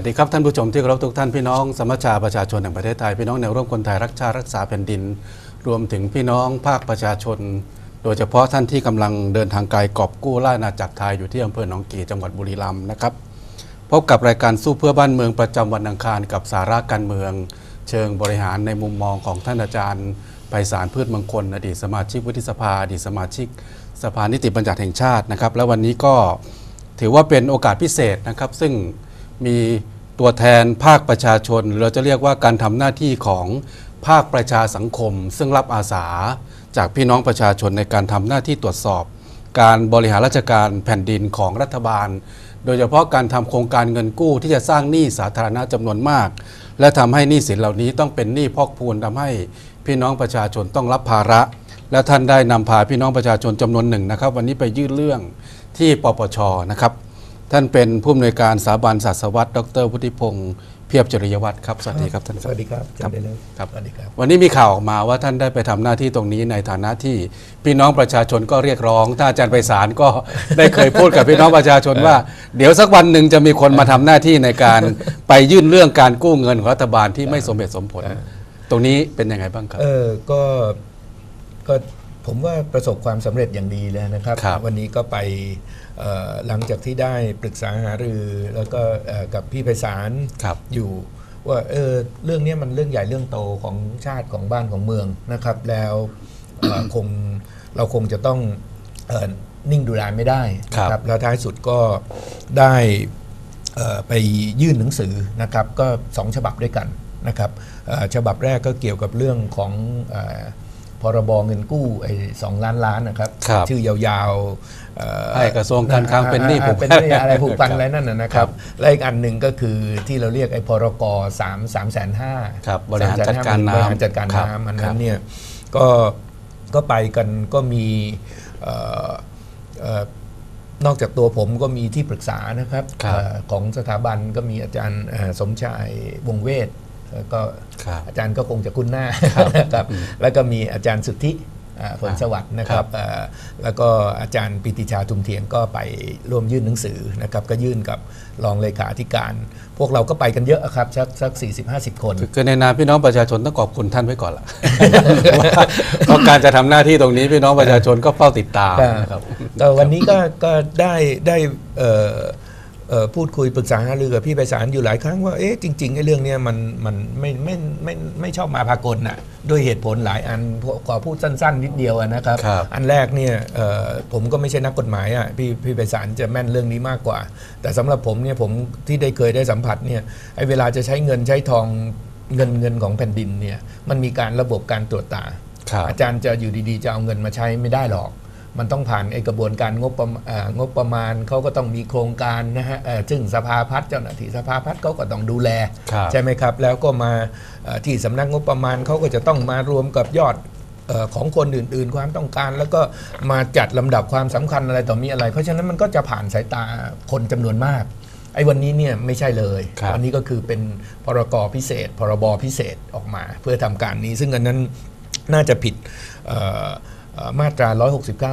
วัสดีครับท่านผู้ชมที่เคารพทุกท่านพี่น้องสมัชชาประชาชนแห่งประเทศไทยพี่น้องแนวร่วมคนไทยรักชาติรักษาแผ่นดิน รวมถึงพี่น้องภาคประชาชน โดยเฉพาะท่านที่กำลังเดินทางไกลกอบกู้ล่าอาจักรไทยอยู่ที่อำเภอหนองกี่จังหวัดบุรีรัมย์นะครับพบกับรายการสู้เพื่อบ้านเมืองประจำวันอังคารกับสาระการเมือง เชิงบริหารในมุมมองของท่านอาจารย์ไพศาลพืชมงคล อดีตสมาชิกวุฒิสภาอดีตสมาชิก สภานิติบัญญัติแห่งชาตินะครับ และวันนี้ก็ถือว่าเป็นโอกาสพิเศษนะครับ ซึ่ง มีตัวแทนภาคประชาชนหรือเราจะเรียกว่าการทำหน้าที่ของภาคประชาสังคม ซึ่งรับอาสาจากพี่น้องประชาชนในการทำหน้าที่ตรวจสอบ การบริหารราชการแผ่นดินของรัฐบาล โดยเฉพาะการทำโครงการเงินกู้ที่จะสร้างหนี้สาธารณะจำนวนมาก และทำให้หนี้สินเหล่านี้ต้องเป็นหนี้พอกพูนทำให้พี่น้องประชาชนต้องรับภาระ และท่านได้นำพาพี่น้องประชาชนจำนวนหนึ่งนะครับ วันนี้ไปยื่นเรื่องที่ปปชนะครับ ท่านเป็นผู้อำนวยการสถาบันศาสตร์วัตรดรพุทธิพงศ์เพียบจริยวัตรครับ สวัสดีครับท่าน สวัสดีครับครับจำได้เลยครับสวัสดีครับ วันนี้มีข่าวออกมาว่าท่านได้ไปทำหน้าที่ตรงนี้ในฐานะที่พี่น้องประชาชนก็เรียกร้องถ้าอาจารย์ไพศาลก็ได้เคยพูดกับพี่น้องประชาชนว่า เดี๋ยวสักวันหนึ่งจะมีคนมาทำหน้าที่ในการไปยื่นเรื่องการกู้เงินของรัฐบาลที่ไม่สมเหตุสมผล ตรงนี้เป็นยังไงบ้างครับ เออก็ก็ ผมว่าประสบความสำเร็จอย่างดีเลยนะครับ ครับวันนี้ก็ไปเอ่อหลังจากที่ได้ปรึกษาหารือ แล้วก็เอ่อกับพี่ไพศาลครับ อยู่ว่าเออเรื่องเนี้ยมันเรื่องใหญ่เรื่องโตของชาติของบ้านของเมืองนะครับ แล้วเอ่อ คงเราคงจะต้องเอ่อนิ่งดูดายไม่ได้นะครับแล้วท้ายสุดก็ได้เอ่อไปยื่นหนังสือนะครับ ก็สองฉบับด้วยกันนะครับเอ่อฉบับแรกก็เกี่ยวกับเรื่องของเอ่อ พรบเงินกู้ไอ้สองล้านล้านนะครับครับชื่อยาวๆเอ่อให้กระทรวงการคลังเป็นหนี้ผูกพันเป็นหนี้อะไรผูกพันครับอะไรนั่นนะนะครับและอีกอันหนึ่งก็คือที่เราเรียกไอ้พรกสามสามแสนห้าครับบริหารจัดการน้ำบริหารจัดการครับน้ำอันครันั้บนเนี่ยก็ก็ไปกันก็มีเอ่อเอ่อนอกจากตัวผมก็มีที่ปรึกษานะครับครับเอ่อของสถาบันก็มีอาจารย์เอ่อสมชายวงศ์เวทแล้ว ก็ครับอาจารย์ก็คงจะคุ้นหน้านะครับแล้วก็มีอาจารย์สุทธิอ่าผลสวัสดิ์นะคครัรับบเอ่อแล้วก็อาจารย์ปิติชาทุมเทียนก็ไปร่วมยื่นหนังสือนะครับก็ยื่นกับรองเลขาธิการ พวกเราก็ไปกันเยอะครับสักสักสี่สิบห้าสิบคนคือในนามพี่น้องประชาชนต้องขอบคุณท่านไว้ก่อนละเพราะการจะทำหน้าที่ตรงนี้พี่น้องประชาชนก็เฝ้าติดตามนะครับก็วันนี้ก็ก็ได้ได้เอ่อเอ่อ พูดคุยปรึกษาหารือกับพี่ไพศาลอยู่หลายครั้งว่าเอ๊ะจริงๆไอ้เรื่องเนี้ยมันมันไม่ไม่ไม่ไม่ไม่ชอบมาพากลน่ะด้วยเหตุผลหลายอันขอพูดสั้น ๆ นิดเดียวอะนะครับครับ อันแรกเนี่ยเอ่อผมก็ไม่ใช่นักกฎหมายอะพี่พี่ไพศาลจะแม่นเรื่องนี้มากกว่า แต่สำหรับผมเนี่ยผมที่ได้เคยได้สัมผัสเนี่ยไอ้เวลาจะใช้เงินใช้ทองเงินเงินของแผ่นดินเนี่ยมันมีการระบบการตรวจตาครับอาจารย์จะอยู่ดีๆ จะเอาเงินมาใช้ไม่ได้หรอก มันต้องผ่านไอ้กระบวนการงบประมาณเอ่องบประมาณเขาก็ต้องมีโครงการนะฮะเอ่อซึ่งสภาพัฒน์เจ้าหน้าที่สภาพัฒน์เขาก็ต้องดูแลครับใช่ไหมครับ แล้วก็มาเอ่อที่สำนักงบประมาณเขาก็จะต้องมารวมกับยอดเอ่อของคนอื่น ๆ ความต้องการ แล้วก็มาจัดลำดับความสำคัญอะไรต่อมีอะไร เพราะฉะนั้นมันก็จะผ่านสายตาคนจำนวนมากไอ้วันนี้เนี่ยไม่ใช่เลยครับวันนี้ก็คือเป็นพรกพิเศษ พรบพิเศษออกมา เพื่อทำการนี้ ซึ่งอันนั้นน่าจะผิดเอ่อเอ่อ มาตรา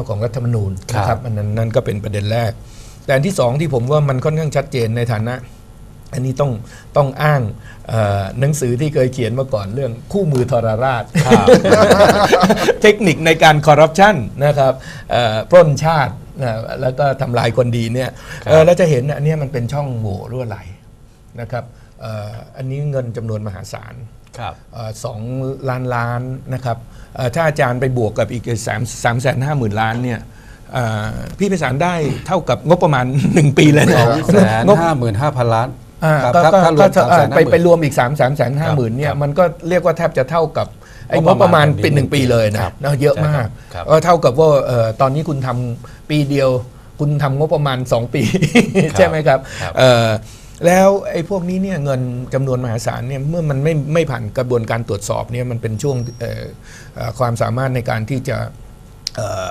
169 ของรัฐธรรมนูญนะคครัรับบอันนั้นนั่นก็เป็นประเด็นแรก แต่อันที่สองที่ผมว่ามันค่อนข้างชัดเจนในฐานะ อันนี้ต้องต้องอ้างเอ่อหนังสือที่เคยเขียนมาก่อนเรื่องคู่มือทรราชครับเทคนิคในการคอร์รัปชันนะครับเอ่อปล้นชาตินะแล้วก็ทำลายคนดีเนี่ยครับเอ่อแล้วจะเห็นอันเนี้ยมันเป็นช่องโหว่รั่วไหลนะครับเอ่ออันนี้เงินจำนวนมหาศาลครับเอ่อ สองล้านล้านนะครับเอ่อถ้าอาจารย์ไปบวกกับอีกสามสามแสนห้าหมื่นล้านเนี่ยเอ่อพี่ไพศาลได้เท่ากับงบประมาณ 1 ปีเลยนะสองแสนงบห้าหมื่นห้าพันล้านอ่าครับก็ถ้าก็ถ้ารวก็มสามเอ่แสอนไปห้าหไปมื่นรวมอีก3 3 3 5 0 0 0 0เนี่ยครับมันก็เรียกว่าแทบจะเท่ากับไอ้งบประมาณงบประมาณปีหนึ่งปีเลยนะครับเนอะเยอะใช่ครับมากครับก็เท่ากับว่าเอ่อตอนนี้คุณทำปีเดียว คุณทำงบประมาณ 2 ปี ใช่ไหมครับครับเอ่อ แล้วไอ้พวกนี้เนี่ยเงินจำนวนมหาศาลเนี่ยเมื่อมันไม่ไม่ผ่านกระบวนการตรวจสอบเนี่ยมันเป็นช่วงเอ่อเอ่อความสามารถในการที่จะเอ่อ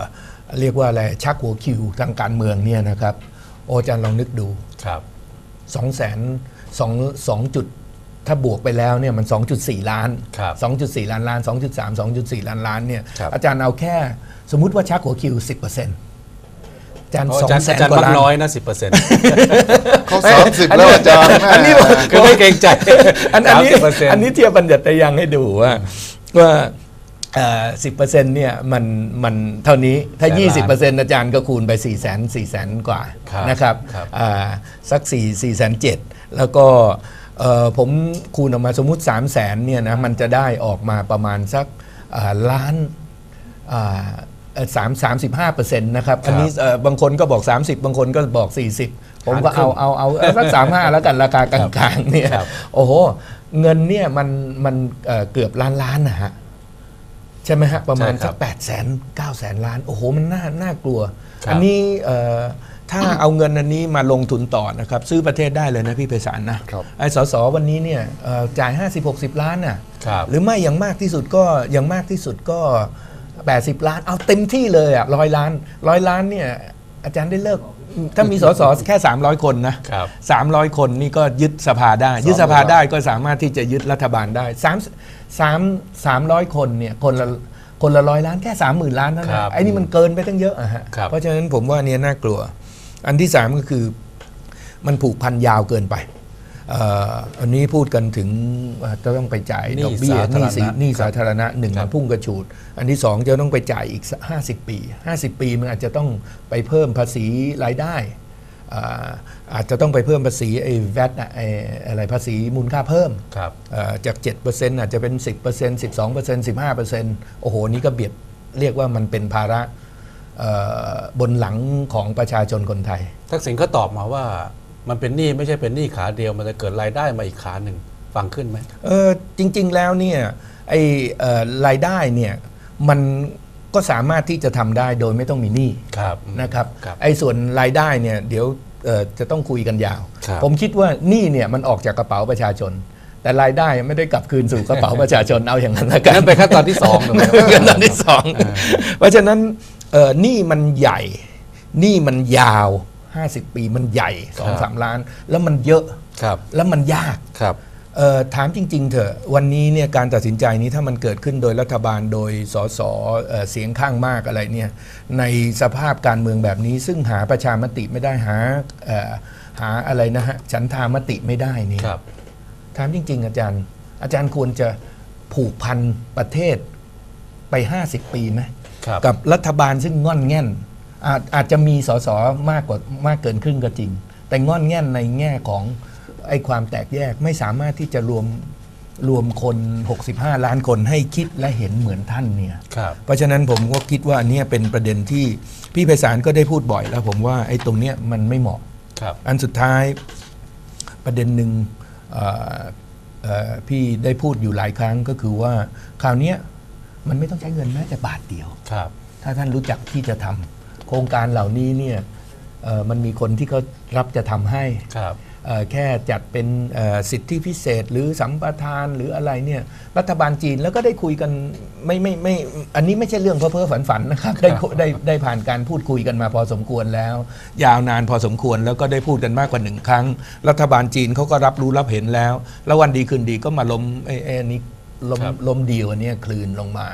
เรียกว่าอะไรชักหัวคิวทางการเมืองเนี่ยนะครับโออาจารย์ลองนึกดูครับสองแสนสองสองจุดถ้าบวกไปแล้วเนี่ยมัน 2.4 ล้านครับ2.4 ล้านล้าน 2.3 2.4 ล้านล้านเนี่ยครับอาจารย์เอาแค่ สมมุติว่าชักหัวคิว 10%ท จารย์เพราะสองอาจารย์แสอานจารย์กว่ามักล้านน้อยนะสิบเปอร์เซ็นต์เขาสามสิบแล้วอาจารย์แม่อันนี้ผมคือไม่เกรงใจอันอันนี้สามสิบเปอร์เซ็นต์อันนี้เทียบบัญญัติยังให้ดูว่าว่าสิบเปอร์เซ็นต์เนี่ยมันมันเท่านี้ถ้าแสนล้าน20เปอร์เซ็นต์อาจารย์ก็คูณไป4ี่แสนสี่แสนกว่าครับนะครับครับอ่าสัก 4 4แสนเจ็ดแล้วก็เอ่อผมคูณออกมาสมมุติ 3 0 0แสนเนี่ยนะมันจะได้ออกมาประมาณสักอ่าล้านอ่าเอ่อ สามสามสิบห้าเปอร์เซ็นต์นะครับ อันนี้เอ่อบางคนก็บอก 30 บางคนก็บอก 40 ผมก็เอาเอาเอาเอาสักสามห้าแล้วกันราคากลางๆเนี่ยครับโอ้โห เงินเนี่ยมันมันเอ่อเกือบล้านล้านนะฮะใช่ไหมฮะ ประมาณใช่ครัสับกแปดแสนเก้าแสนล้าน โอ้โห มันน่าน่ากลัวครับอันนี้เอ่อถ้าเอาเงินอันนี้มาลงทุนต่อนะครับ ซื้อประเทศได้เลยนะพี่ไพศาลนะครับไอ้สสวันนี้เนี่ยเอ่อจ่าย 50-60 ล้านน่ะครับหรือไม่อย่างมากที่สุดก็อย่างมากที่สุดก็ 80 ล้าน เอาเต็มที่เลยอะร้อยล้านร้อยล้านเนี่ยอาจารย์ได้เลิก ถ้ามีสสแค่ 300 คนนะครับ300คนนี่ก็ยึดสภาได้ ยึดสภาได้ก็สามารถที่จะยึดรัฐบาลได้3 3 300คนเนี่ยคนละคนละร้อยล้านแค่30,000ล้านเท่านั้คนรับไอ้นี่มันเกินไปตั้งเยอะอะฮะครับเพราะฉะนั้นผมว่าเนี่ยน่ากลัว อันที่สามก็คือ มันผูกพันยาวเกินไปเอ่ออันนี้พูดกันถึงว่าจะต้องไปจ่ายหนี้ดอกเบี้ยสาหธารนี้ณะสิหนี้สาธารณะหนึ่งครับมันพุ่งกระฉูด อันที่สองจะต้องไปจ่ายอีกสัก50 ปี 50 ปีมันอาจจะต้องไปเพิ่มภาษีรายได้อ่าอาจจะต้องไปเพิ่มภาษีไอ้แวดอะไรภาษีมูลค่าเพิ่มครับเอ่อจาก 7%อาจจะเป็น 10% 12% 15%โอ้โห นี่ก็เบียดเรียกว่ามันเป็นภาระเอ่อบนหลังของประชาชนคนไทย ทักษิณก็ตอบมาว่า มันเป็นหนี้ไม่ใช่เป็นหนี้ขาเดียว มันจะเกิดรายได้มาอีกขาหนึ่งฟังขึ้นไหมเออจริง ๆ แล้วเนี่ยไอเอ่อรายได้เนี่ยมันก็สามารถที่จะทำได้โดยไม่ต้องมีหนี้ครับนะครับครับไอ้ส่วนรายได้เนี่ยเดี๋ยวเอ่อจะต้องคุยกันยาวครับผมคิดว่าหนี้เนี่ยมันออกจากกระเป๋าประชาชน แต่รายได้ไม่ได้กลับคืนสู่กระเป๋าประชาชนเอาอย่างนั้นละกันนั่นเป็นขั้นตอนที่สองถูกไหมขั้นตอนที่สองเพราะฉะนั้นเอ่อหนี้มันใหญ่หนี้มันยาว 50 ปีมันใหญ่สองสามล้าน แล้วมันเยอะครับแล้วมันยากครับเอ่อถามจริง ๆ เถอะวันนี้เนี่ยการตัดสินใจนี้ถ้ามันเกิดขึ้นโดยรัฐบาลโดยสสเอ่อเสียงข้างมากอะไรเนี่ยในสภาพการเมืองแบบนี้ ซึ่งหาประชามติไม่ได้หาเอ่อหาอะไรนะฮะฉันทามติไม่ได้นี่ครับถามจริง ๆ อาจารย์ อาจารย์ควรจะผูกพันประเทศไป 50 ปีไหมครับกับรัฐบาลซึ่งง่อนแง่น อาจอาจจะมีสสมากกว่ามากเกินครึ่งก็จริง แต่ง่อนแง่นในแง่ของไอ้ความแตกแยกไม่สามารถที่จะรวมรวมคน 65 ล้านคนให้คิดและเห็นเหมือนท่านเนี่ยครับเพราะฉะนั้นผมก็คิดว่าอันเนี้ยเป็นประเด็นที่พี่ไพศาลก็ได้พูดบ่อยแล้ว ผมว่าไอ้ตรงเนี้ยมันไม่เหมาะครับอันสุดท้ายประเด็นหนึ่งเอ่อเอ่อพี่ได้พูดอยู่หลายครั้งก็คือว่าคราวเนี้ยมันไม่ต้องใช้เงินแม้แต่บาทเดียวครับถ้าท่านรู้จักที่จะทำโครงการเหล่านี้เนี่ยเอ่อมันมีคนที่เขารับจะทำให้ครับเอ่อแค่จัดเป็นเอ่อสิทธิพิเศษ หรือสัมปทานหรืออะไรเนี่ยรัฐบาลจีนแล้วก็ได้คุยกันไม่ไม่ไม่อันนี้ไม่ใช่เรื่องเพ้อเพ้อฝันฝันๆนะครับได้คุได้ได้ผ่านการพูดคุยกันมาพอสมควรแล้ว ยาวนานพอสมควรแล้วก็ได้พูดกันมากกว่าหนึ่งครั้ง รัฐบาลจีนเขาก็รับรู้รับเห็นแล้ว แล้ววันดีคืนดีก็มาล้มไอ้ไอ้อันนี้ล้มครับล้มดีลอันเนี้ยคลืนลงมา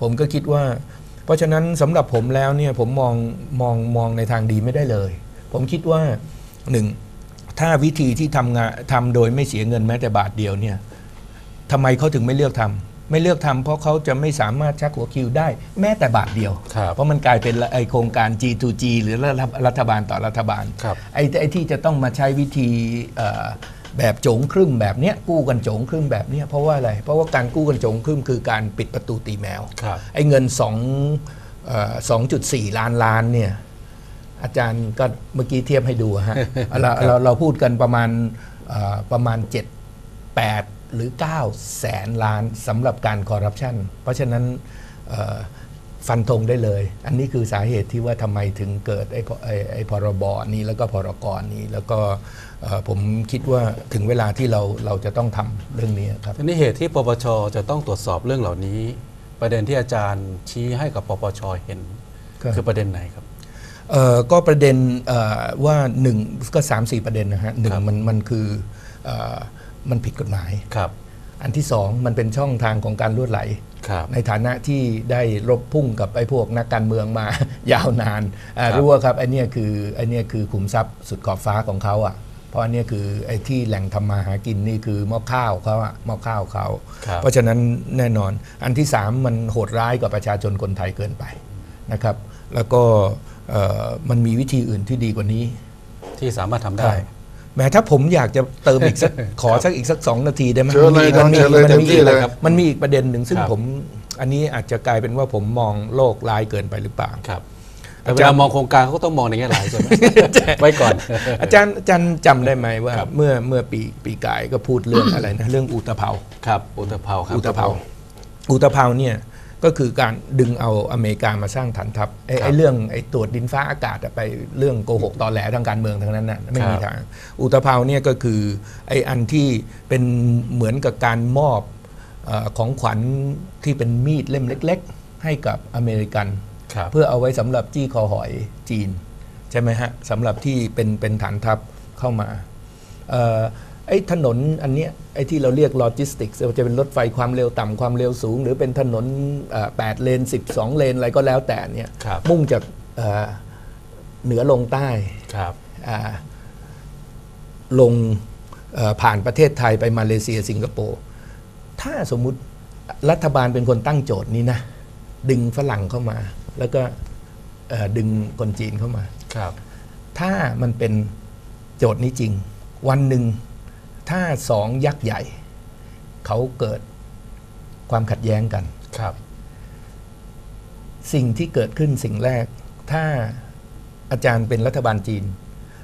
ผมก็คิดว่าเพ ราะฉะนั้นสำหรับผมแล้วเนี่ยผมมองมองมองในทางดีไม่ได้เลย ผมคิดว่าหนึ่งถ้าวิธีที่ทำงานทำโดยไม่เสียเงินแม้แต่บาทเดียวเนี่ยทำไมเขาถึงไม่เลือกทำไม่เลือกทำเพราะเขาจะไม่สามารถชักหัวคิวได้แม้แต่บาทเดียวครับเพราะมันกลายเป็นไอโครงการ G2G หรือรัฐรัฐบาลต่อรัฐบาลครับไอ้ไอ้ที่จะต้องมาใช้วิธีเอ่อ แบบโจงครึ่มแบบเนี้ยกู้กันโจงครึ่มแบบเนี้ยเพราะว่าอะไรเพราะว่าการกู้กันโจงครึ่มคือการปิดประตูตีแมวครับไอ้เงิน2เอ่อ2.4ล้านล้านเนี่ยอาจารย์ก็เมื่อกี้เทียบให้ดูอะฮะเราเราเราพูดกันประมาณเอ่อประมาณ 7 8 หรือ 9 แสนล้านสำหรับการคอร์รัปชันเพราะฉะนั้นเอ่อ ฟันธงได้เลย อันนี้คือสาเหตุที่ว่าทำไมถึงเกิดไอ้พไอ้ไอ้พรบนี้แล้วก็พรกรนี้ แล้วก็เอ่อผมคิดว่าถึงเวลาที่เราเราจะต้องทำเรื่องนี้ครับ ทีนี้เหตุที่ปปชจะต้องตรวจสอบเรื่องเหล่านี้ ประเด็นที่อาจารย์ชี้ให้กับปปชเห็น ครับ คือประเด็นไหนครับ เอ่อก็ประเด็นเอ่อว่าหนึ่งก็สามสี่ประเด็นนะฮะหนึ่งครับมันมันคือเอ่อมันผิดกฎหมาย ครับ อันที่สองมันเป็นช่องทางของการลวดไหลครับในฐานะที่ได้รบพุ่งกับไอ้พวกนักการเมืองมา ยาวนานอ่าครับรู้ว่าครับไอ้เนี่ยคือไอ้เนี่ยคือขุมทรัพย์สุดขอบฟ้าของเขาอะเพราะอันเนี้ยคือไอ้ที่แหล่งทำมาหากินนี่คือหม้อข้าวเขาอะหม้อข้าวเขาครับเพราะฉะนั้นแน่นอนอันที่สามมันโหดร้ายกับประชาชนคนไทยเกินไปนะครับ แล้วก็เอ่อมันมีวิธีอื่นที่ดีกว่านี้ ที่สามารถทำได้ ใช่แม้ถ้าผมอยากจะเติมอีกสักขอสักอีกสักสองนาทีได้ไหมเชิญเลยมันมีเชิญเลยมันเต็มมีที่อีกเลยครับมันมีอีกประเด็นหนึ่งซึ่งครับ ผมอันนี้อาจจะกลายเป็นว่าผมมองโลกร้ายเกินไปหรือเปล่า ครับแต่เวลามองโครงการเขาก็ต้องมองในแง่หลายใช่ไหม ไว้ก่อน อาจารย์อาจารย์จำได้ไหมว่า ครับ เมื่อเมื่อปีปีกายก็พูดเรื่องอะไรนะเรื่องอุตภเปา ครับอุตภเปาครับ อุตภเปาอุตภเปาเนี่ย ก็คือการดึงเอาอเมริกามาสร้างฐานทัพไอ้ครับไอ้เรื่องไอ้ตรวจดินฟ้าอากาศอะไปเรื่องโกหกตอแหลทางการเมืองทั้งนั้นน่ะไม่มีครับทาง อุตภเปาเนี่ยก็คือไอ้อันที่เป็นเหมือนกับการมอบเออของขวัญที่เป็นมีดเล่มเล็ก ๆ ให้กับอเมริกัน ครับ เพื่อเอาไว้สำหรับจี้คอหอยจีน ใช่ไหมฮะสำหรับที่เป็นเป็นฐานทัพเข้ามาเอ่อ ไอ้ถนนอันเนี้ยไอ้ที่เราเรียกโลจิสติกส์จะเป็นรถไฟความเร็วต่ำความเร็วสูง หรือเป็นถนนเอ่อ8เลน 12 เลน อะไรก็แล้วแต่เนี่ยครับมุ่งจากเอ่อเหนือลงใต้ครับอ่าลงเอ่อผ่านประเทศไทยไปมาเลเซียสิงคโปร์ถ้าสมมุติรัฐบาลเป็นคนตั้งโจทย์นี้นะ ดึงฝรั่งเข้ามา แล้วก็เอ่อดึงคนจีนเข้ามาครับถ้ามันเป็นโจทย์นี้จริง วันหนึ่ง ถ้าสองยักษ์ใหญ่ เขาเกิดความขัดแย้งกันครับ สิ่งที่เกิดขึ้นสิ่งแรก ถ้าอาจารย์เป็นรัฐบาลจีน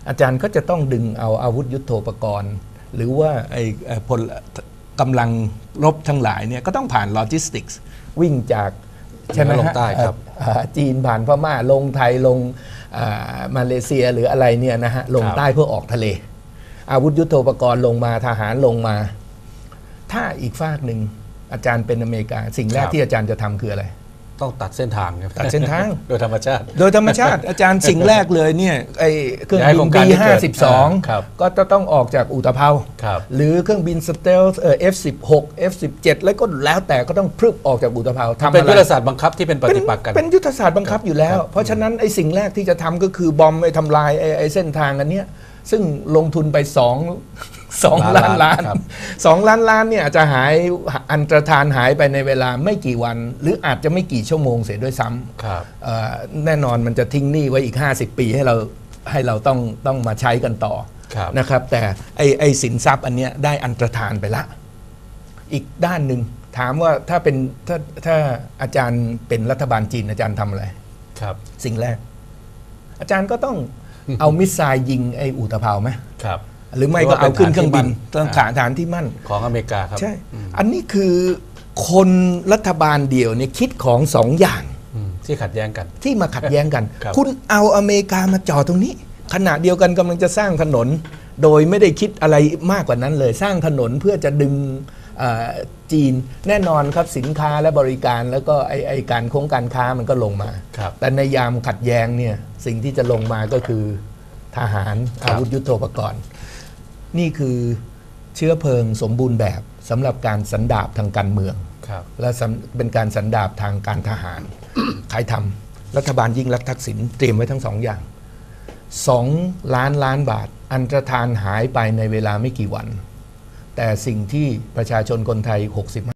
อาจารย์ก็จะต้องดึงเอาอาวุธยุโทโธปกรณ์ หรือว่าไอ้เอ่อพลกำลังรบทั้งหลายเนี่ยก็ต้องผ่านโลจิสติกส์วิ่งจากใช่ไหมเหนือลงฮะใต้ครับเอ่อจีนผ่านพม่าลงไทยลงอ่ามาเลเซียหรืออะไรเนี่ยนะฮะลงครับใต้เพื่อออกทะเล อาวุธยุโทโธปกรณ์ลงมาทหารลงมา ถ้าอีกฝากหนึ่งอาจารย์เป็นอเมริกา สิ่งแรกที่อาจารย์จะทำคืออะไร ต้องตัดเส้นทางครับตัดเส้นทาง โดยธรรมชาติ โดยธรรมชาติอาจารย์สิ่งแรกเลยเนี่ยไอ้เครื่องย้ายบิโครนงการ B ที่เกิด52ครับก็จะต้องออกจากอุตภเปาครับหรือเครื่องบินสเตลเอ่อ F16 F17 แล้วก็แล้วแต่ก็ต้องพรึบออกจากอุตภเปาทำเป็นอะไรยุทธศาสตร์บังคับที่เป็นปฏิปักษ์กันเป็นยุทธศาสตร์บังคับอยู่แล้วครับเพราะฉะนั้นไอ้สิ่งแรกที่จะทำก็คือบอมไอ้ทำลายไอ้ไอ้เส้นทางอันเนี้ย ซึ่งลงทุนไป2 2ล้านล้านครับสองล้านล้านเนี่ยอาจจะหายอันตรธานหายไปในเวลาไม่กี่วัน หรืออาจจะไม่กี่ชั่วโมงเสียด้วยซ้ำครับเอ่อแน่นอนมันจะทิ้งหนี้ไว้อีก 50 ปีให้เราให้เราต้องต้องมาใช้กันต่อครับนะครับ แต่ไอไอสินทรัพย์อันเนี้ยได้อันตรธานไปละ อีกด้านหนึ่งถามว่าถ้าเป็นถ้าถ้าอาจารย์เป็นรัฐบาลจีนอาจารย์ทำอะไรครับ สิ่งแรก อาจารย์ก็ต้อง เอามิสไซล์ยิงไออุตภเปาไหมครับ หรือไม่ก็เอาขึ้นเครื่องบินหรือว่าเป็นต้ฐาองนที่มั่นขาฐานที่มั่นของอเมริกาครับ ใช่ อันนี้คือคนรัฐบาลเดียวเนี่ยคิดของสองอย่างอืมที่ขัดแย้งกัน ที่มาขัดแย้งกันครับคุณเอาอเมริกามาจอดตรงนี้ ขณะเดียวกันกำลังจะสร้างถนน โดยไม่ได้คิดอะไรมากกว่านั้นเลย สร้างถนนเพื่อจะดึงเอ่อ จีนแน่นอนครับสินค้าและบริการแล้วก็ไอไอการโครงการค้ามันก็ลงมา ครับ แต่ในยามขัดแย้งเนี่ยสิ่งที่จะลงมาก็คือทหารครับอาวุธยุโทโธปกรณ์ นี่คือเชื้อเพลิงสมบูรณ์แบบสำหรับการสันดาบทางการเมือง ครับ และสำเป็นการสันดาบทางการทหาร ใครทำรัฐบาลยิ่งรักษณ์ทักษิณเตรียมไว้ทั้งสองอย่างสองล้านล้านบาท อันตรธานหายไปในเวลาไม่กี่วัน แต่สิ่งที่ประชาชนคนไทย 65